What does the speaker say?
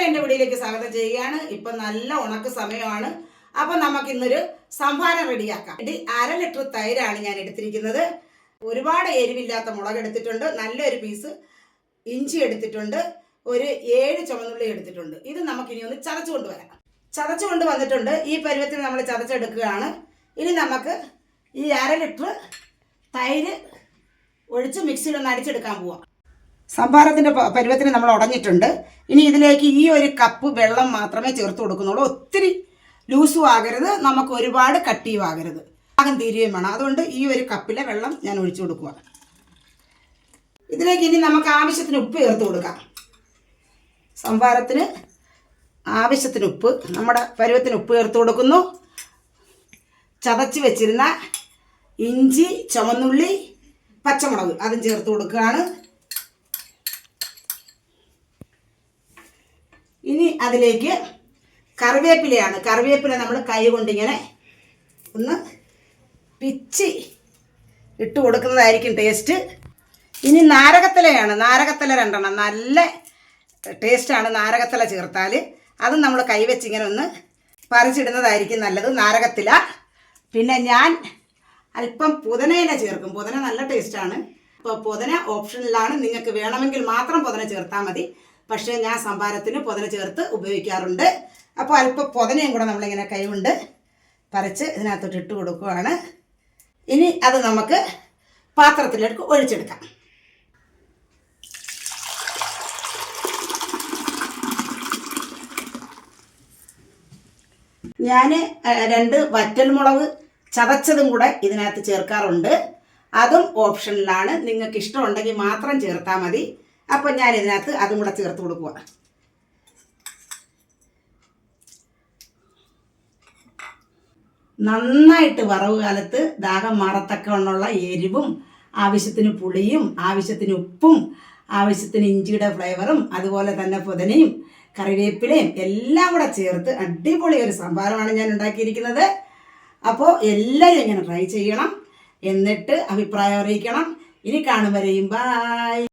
എല്ലാവരും എന്റെ വീടിലേക്ക് സ്വാഗതം ചെയ്യുകയാണ്. ഇപ്പം നല്ല ഉണക്ക് സമയമാണ്. അപ്പം നമുക്ക് ഇന്നൊരു സംഭാരം റെഡിയാക്കാം. ഇത് അര ലിറ്റർ തൈരാണ് ഞാൻ എടുത്തിരിക്കുന്നത്. ഒരുപാട് എരിവില്ലാത്ത മുളക് എടുത്തിട്ടുണ്ട്. നല്ലൊരു പീസ് ഇഞ്ചി എടുത്തിട്ടുണ്ട്. ഒരു ഏഴ് ചുമന്നുള്ളി എടുത്തിട്ടുണ്ട്. ഇത് നമുക്കിനി ഒന്ന് ചതച്ചു കൊണ്ടുവരാം. ചതച്ചു കൊണ്ട് വന്നിട്ടുണ്ട്. ഈ പരുവത്തിൽ നമ്മൾ ചതച്ചെടുക്കുകയാണ്. ഇനി നമുക്ക് ഈ അര ലിറ്റർ തൈര് ഒഴിച്ച് മിക്സിയിൽ ഒന്ന് അടിച്ചെടുക്കാൻ പോവാം. സംഭാരത്തിന്റെ പരുവത്തിന് നമ്മൾ ഉടഞ്ഞിട്ടുണ്ട്. ഇനി ഇതിലേക്ക് ഈ ഒരു കപ്പ് വെള്ളം മാത്രമേ ചേർത്ത് കൊടുക്കുന്നുള്ളൂ. ഒത്തിരി ലൂസും ആകരുത്. നമുക്ക് ഒരുപാട് കട്ടിയും ആകരുത്. പാകം തീരുകയും വേണം. അതുകൊണ്ട് ഈ ഒരു കപ്പിലെ വെള്ളം ഞാൻ ഒഴിച്ചു കൊടുക്കുക. ഇതിലേക്ക് ഇനി നമുക്ക് ആവശ്യത്തിന് ഉപ്പ് ചേർത്ത് കൊടുക്കാം. സംഭാരത്തിന് ആവശ്യത്തിന് ഉപ്പ്. നമ്മുടെ പരുവത്തിന് ഉപ്പ് ചേർത്ത് കൊടുക്കുന്നു. ചതച്ച് വെച്ചിരുന്ന ഇഞ്ചി ചുവന്നുള്ളി പച്ചമുളക് അതും ചേർത്ത് കൊടുക്കുകയാണ്. ഇനി അതിലേക്ക് കറിവേപ്പിലയാണ്. കറിവേപ്പില നമ്മൾ കൈ കൊണ്ടിങ്ങനെ ഒന്ന് പിച്ചി ഇട്ട് കൊടുക്കുന്നതായിരിക്കും ടേസ്റ്റ് ഇനി നാരകത്തലയാണ്. നാരകത്തല രണ്ടെണ്ണം. നല്ല ടേസ്റ്റാണ് നാരകത്തല ചേർത്താൽ അത് നമ്മൾ കൈവച്ചിങ്ങനെ ഒന്ന് പറിച്ചിടുന്നതായിരിക്കും നല്ലത്. നാരകത്തില. പിന്നെ ഞാൻ അല്പം പുതനയില ചേർക്കും. പുതന നല്ല ടേസ്റ്റാണ് അപ്പോൾ പുതന ഓപ്ഷനിലാണ് നിങ്ങൾക്ക് വേണമെങ്കിൽ മാത്രം പുതന ചേർത്താൽ മതി. പക്ഷേ ഞാൻ സംഭാരത്തിന് പുതന ചേർത്ത് ഉപയോഗിക്കാറുണ്ട്. അപ്പോൾ അല്പം പുതനയും കൂടെ നമ്മളിങ്ങനെ കൈകൊണ്ട് പറിച്ച് ഇതിനകത്തോട്ട് ഇട്ട് കൊടുക്കുകയാണ് ഇനി അത് നമുക്ക് പാത്രത്തിലേക്ക് ഒഴിച്ചെടുക്കാം. ഞാൻ രണ്ട് വറ്റൽമുളക് ചതച്ചതും കൂടെ ഇതിനകത്ത് ചേർക്കാറുണ്ട്. അതും ഓപ്ഷനിലാണ്. നിങ്ങൾക്ക് ഇഷ്ടമുണ്ടെങ്കിൽ മാത്രം ചേർത്താൽ മതി. അപ്പം ഞാൻ ഇതിനകത്ത് അതും കൂടെ ചേർത്ത് കൊടുക്കുക നന്നായിട്ട് വറവ് കാലത്ത് ദാഹം മാറത്തക്കവണ്ണമുള്ള എരിവും ആവശ്യത്തിന് പുളിയും ആവശ്യത്തിന് ഉപ്പും ആവശ്യത്തിന് ഇഞ്ചിയുടെ ഫ്ലേവറും അതുപോലെ തന്നെ പുതനയും കറിവേപ്പിലയും എല്ലാം കൂടെ ചേർത്ത് അടിപൊളി ഒരു സംഭാരമാണ് ഞാൻ ഉണ്ടാക്കിയിരിക്കുന്നത്. അപ്പോൾ എല്ലാവരും ഇങ്ങനെ ട്രൈ ചെയ്യണം. എന്നിട്ട് അഭിപ്രായം അറിയിക്കണം. ഇനി കാണും വരെയും. ബായ്